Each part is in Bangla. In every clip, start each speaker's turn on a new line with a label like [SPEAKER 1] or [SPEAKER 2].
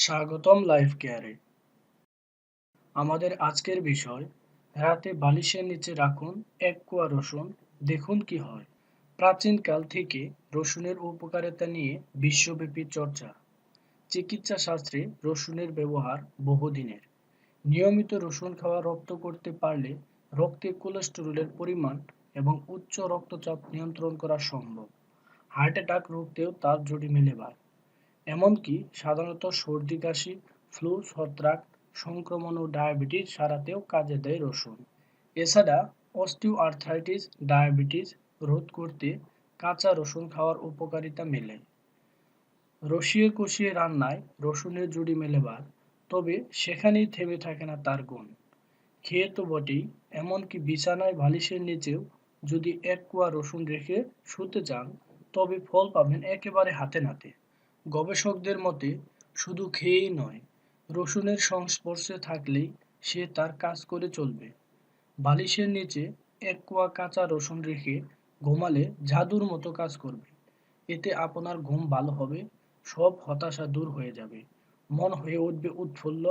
[SPEAKER 1] স্বাগতম লাইফ কেয়ারে। আমাদের আজকের বিষয়, রাতে বালিশের নিচে রাখুন এক কোয়া রসুন, দেখুন কি হয়। প্রাচীনকাল থেকে রসুনের উপকারিতা নিয়ে বিশ্বব্যাপী চর্চা। চিকিৎসা শাস্ত্রে রসুনের ব্যবহার বহুদিনের। নিয়মিত রসুন খাওয়া রক্ত করতে পারলে রক্তে কোলেস্টেরলের পরিমাণ এবং উচ্চ রক্তচাপ নিয়ন্ত্রণ করা সম্ভব। হার্ট অ্যাটাক রুখতেও তার জুড়ি মেলে বার এমনকি সাধারণত সর্দি, কাশি, ফ্লু, ছত্রাক, সংক্রমণ ও ডায়াবেটিস সারাতেও কাজে দেয় রসুন। এছাড়া অস্টিও আর্থ্রাইটিস ডায়াবেটিস রোধ করতে কাঁচা রসুন খাওয়ার উপকারিতা মেলে। রসিয়ে কষিয়ে রান্নায় রসুনের জুড়ি মেলেবার তবে সেখানেই থেমে থাকে না তার গুণ। খেয়ে তো বটেই, এমনকি বিছানায় বালিশের নিচেও যদি এক কুয়া রসুন রেখে শুতে চান, তবে ফল পাবেন একেবারে হাতে নাতে। গবেষকদের মতে, শুধু খেয়েই নয়, রসুনের সংস্পর্শে থাকলেই সে তার কাজ করে চলবে। বালিশের নিচে এক কোয়া কাঁচা রসুন রেখে ঘুমালে জাদুর মতো কাজ করবে। এতে আপনার ঘুম ভালো হবে, সব হতাশা দূর হয়ে যাবে। মন হয়ে উঠবে উৎফুল্ল,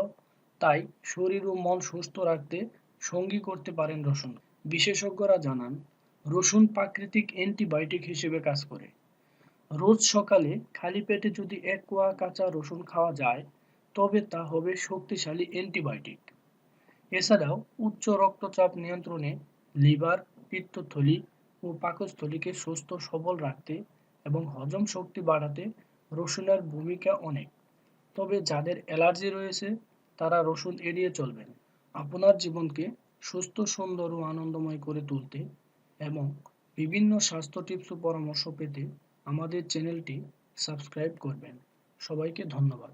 [SPEAKER 1] তাই শরীর ও মন সুস্থ রাখতে সঙ্গী করতে পারেন রসুন। বিশেষজ্ঞরা জানান, রসুন প্রাকৃতিক অ্যান্টিবায়োটিক হিসেবে কাজ করে। রোজ সকালে খালি পেটে যদি এক কোয়া কাঁচা রসুন খাওয়া যায়, তবে তা হবে শক্তিশালী অ্যান্টিবায়োটিক। এছাড়াও উচ্চ রক্তচাপ নিয়ন্ত্রণে লিভার, পিত্তথলি ও পাকস্থলীকে সুস্থ সবল রাখতে এবং হজম শক্তি বাড়াতে রসুনের ভূমিকা অনেক। তবে যাদের অ্যালার্জি রয়েছে, তারা রসুন এড়িয়ে চলবেন। আপনার জীবনকে সুস্থ, সুন্দর ও আনন্দময় করে তুলতে এবং বিভিন্ন স্বাস্থ্য টিপস ও পরামর্শ পেতে আমাদের চ্যানেলটি সাবস্ক্রাইব করবেন। সবাইকে ধন্যবাদ।